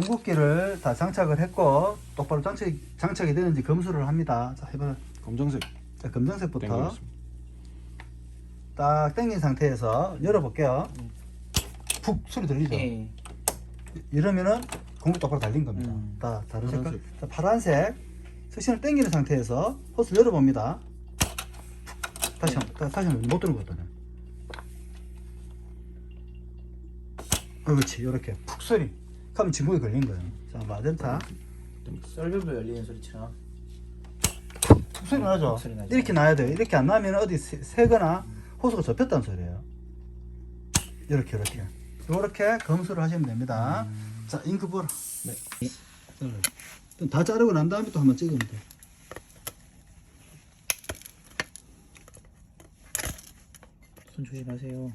공급기를 다 장착을 했고 똑바로 장착, 장착이 되는지 검수를 합니다. 자 해봐. 검정색 자 검정색부터. 딱 당긴 상태에서 열어볼게요. 푹 소리 들리죠? 예. 이러면은 공기 똑바로 달린 겁니다. 음. 다 다른. 파란색. 자, 파란색 석신을 당기는 상태에서 호스를 열어봅니다. 다시 한, 다- 다시 한 번 못 들은 것 같다네. 어, 그렇지. 이렇게 푹 소리. 그러면 진공이 걸린 거예요. 자, 마젠타. 썰별로 열리는 소리처럼. 푹 소리 나죠? 푹 소리 나죠. 이렇게 나야 돼요. 이렇게 안 나면 어디 새- 새거나 호스가 접혔다는 소리예요. 이렇게 이렇게. 이렇게 검수를 하시면 됩니다. 음. 자, 잉크 보라. 네. 잘라요. 다 자르고 난 다음에 또 한번 찍으면 돼. 손 조심하세요.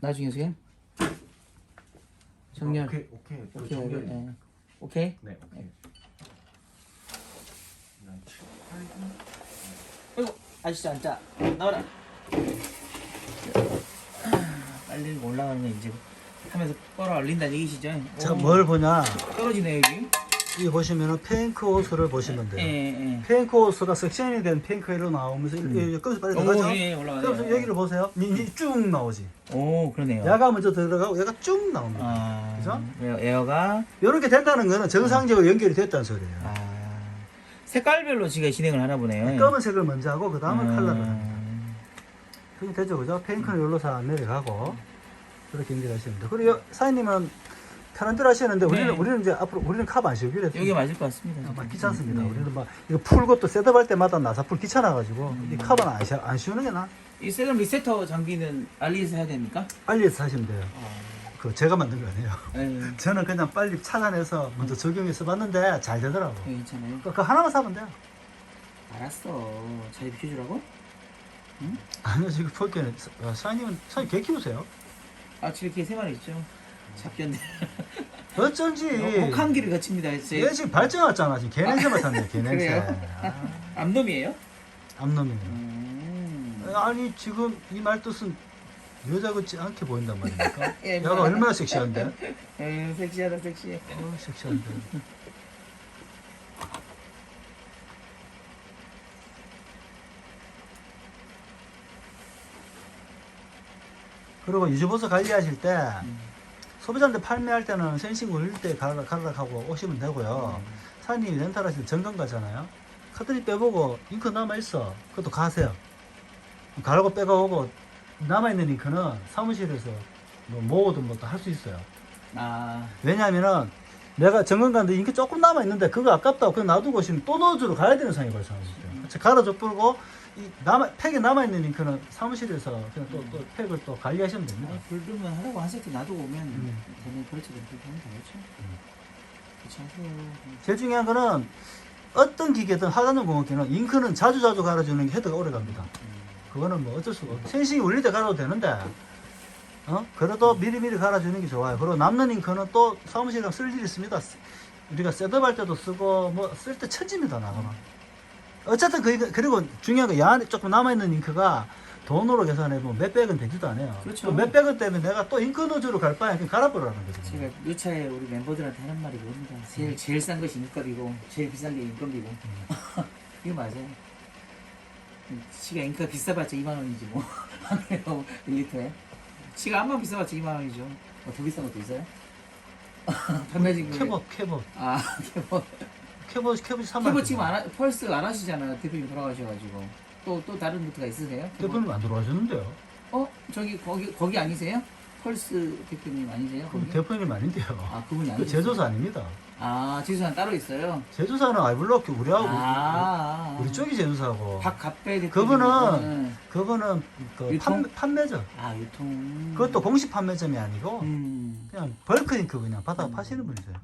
나중에 선생님. 정렬. 오케이 오케이 또 오케이. 정렬. 예. 오케이. 네 오케이. 아이고 아저씨 앉자. 나와라. 빨리 올라가는 거 이제 하면서 끌어 올린다는 얘기시죠? 자, 오, 뭘 보냐? 떨어지네 여기. 여기 보시면은 펜크 호스를 보시면 돼요. 예, 예. 펜크 호스가 섹션이 된 펜크로 나오면서 음. 거기서 빨리 오, 들어가죠? 예. 그래서 여기를 보세요. 이- 이쭉 나오지. 오, 그러네요. 야가 먼저 들어가고 얘가 쭉 나옵니다. 아, 그죠? 에어, 에어가 이렇게 된다는 거는 정상적으로 연결이 됐다는 소리예요. 아, 색깔별로 지금 진행을 하나 보네요. 검은색을 먼저 하고 그 다음에 음. 컬러를. 그게 되죠, 그죠? 펜크는 여기로서 내려가고 그렇게 연결하시면 돼요. 그리고 사장님은 편한 대로 하시는데 우리는 네. 우리는 이제 앞으로 우리는 컵안 씌우기로 했어요. 여기 맞을 것 같습니다. 아, 막 귀찮습니다. 네. 우리는 막 이거 풀고 또 셋업할 때마다 나사풀 귀찮아가지고 음. 이 컵은 안, 씌- 안 씌우는 게 나. 이 세금 리세터 장비는 알리에서 해야 됩니까? 빨리 사시면 돼요. 아, 그 제가 만든 거 아니에요. 네. 저는 그냥 빨리 찾아내서 먼저 적용해서 봤는데 잘 되더라고. 네, 괜찮아요. 그, 그 하나만 사면 돼요. 알았어. 잘 비켜주라고? 아니요, 지금 볼게는 어, 사장님은 사장님 개 키우세요? 아, 집에 개세 마리 있죠. 잡견데. 어쩐지. 혹한기를 거칩니다. 제얘 지금 발전 왔잖아. 지금 개 냄새 맡았네. 개 냄새. 그래요? 아, 암놈이에요? 암놈이네. 음. 아니 지금 이 말 뜻은 여자 같지 않게 보인단 말입니까? 예, 야가 뭐. 얼마나 섹시한데? 음, 섹시하다, 섹시해. 어, 섹시한데. 그리고 유주보스 관리하실 때 음. 소비자한테 판매할 때는 센싱 올릴 때 가라, 가락하고 오시면 되고요. 사장님이 렌탈하실 때 점검 가잖아요. 카드리 빼보고 잉크 남아있어. 그것도 가세요. 가라고 빼가오고 남아있는 잉크는 사무실에서 뭐 모으든 뭐도 할 수 있어요. 아, 왜냐하면은 내가 점검 갔는데 잉크 조금 남아있는데 그거 아깝다고 그냥 놔두고 오시면 또 넣어주러 가야 되는 상황이 발생하죠. 그래서 갈아줘 뿌리고 이 남아, 팩에 남아 있는 잉크는 사무실에서 그냥 또, 또 팩을 또 관리하시면 됩니다. 아, 불르면 하라고 한 세트 놔두고 오면 음. 저는 그렇지 그렇게 하면 되겠죠. 귀찮아요. 제일 중요한 거는 어떤 기계든 하단용 공업기는 잉크는 자주 자주 갈아주는 게 헤드가 오래 갑니다. 그거는 뭐 어쩔 수가 없고 센싱이 울릴 때 갈아도 되는데 어 그래도 미리미리 갈아주는 게 좋아요. 그리고 남는 잉크는 또 사무실이랑 쓸 일이 있습니다. 우리가 셋업할 때도 쓰고 뭐 쓸 때 천지입니다 나가면. 어쨌든 그 그리고 중요한 거야 안에 조금 남아 있는 잉크가 돈으로 계산해 보면 몇백은 되지도 않아요. 그렇죠. 또 몇백원 때문에 내가 또 잉크 넣어주러 갈 바에 그냥 갈아버리라는 거죠. 제가 요차에 우리 멤버들한테 하는 말이 그겁니다. 제일 제일 싼 것이 인건비고 제일 비싼 게 인건비고. 이거 맞아요. 치가 인가 비싸봤자 2만 원이지 뭐. 안 그래요? 1리터에. 치가 암만 비싸봤자 2만 원이죠. 뭐 더 비싼 것도 있어요? 판매 지금 캐버 캐버 아 캐버 캐버 캐버 3만 캐버 지금 안 하, 펄스 안 하시잖아요. 대표님 돌아가셔가지고 또 또 다른 루트가 있으세요? 대표님 안 들어가셨는데요. 어 저기 거기 거기 아니세요? 펄스 대표님 아니세요? 그럼 거기? 대표님 아닌데요. 아 그분이 그 아니세요? 제조사 아닙니다. 아 제조사는 따로 있어요. 제조사는 아이블로크 우리하고 아, 우리 쪽이 제조사고 박갑배 대표님 그분은 그거는 그 유통? 판, 판매점 아 유통 그것도 공식 판매점이 아니고 음. 그냥 벌크잉크 그냥 받아 파시는 분이세요.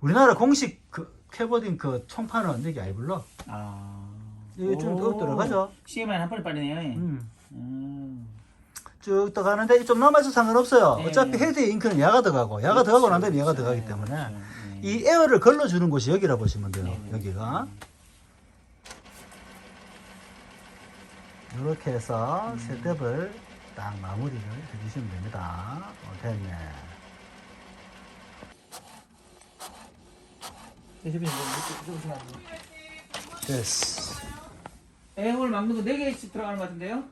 우리나라 공식 그 캐버딩 그 총판은 여기 아이블로 아 여기 좀 오. 더 들어가죠. CMI 한 번에 빠르네요. 음. 음. 쭉 들어가는데 좀 남아서 상관없어요. 네. 어차피 헤드에 잉크는 야가 들어가고 야가 들어가고 난 다음에 야가 들어가기 그렇죠. 때문에 그렇죠. 네. 이 에어를 걸러주는 곳이 여기라 보시면 돼요. 네, 네. 여기가 이렇게 해서 세탭을 딱 마무리를 해주시면 됩니다. 어, 됐네. 뭐 조금씩 하세요. 됐어. 에어를 막는 거 4개씩 들어가는 것 같은데요?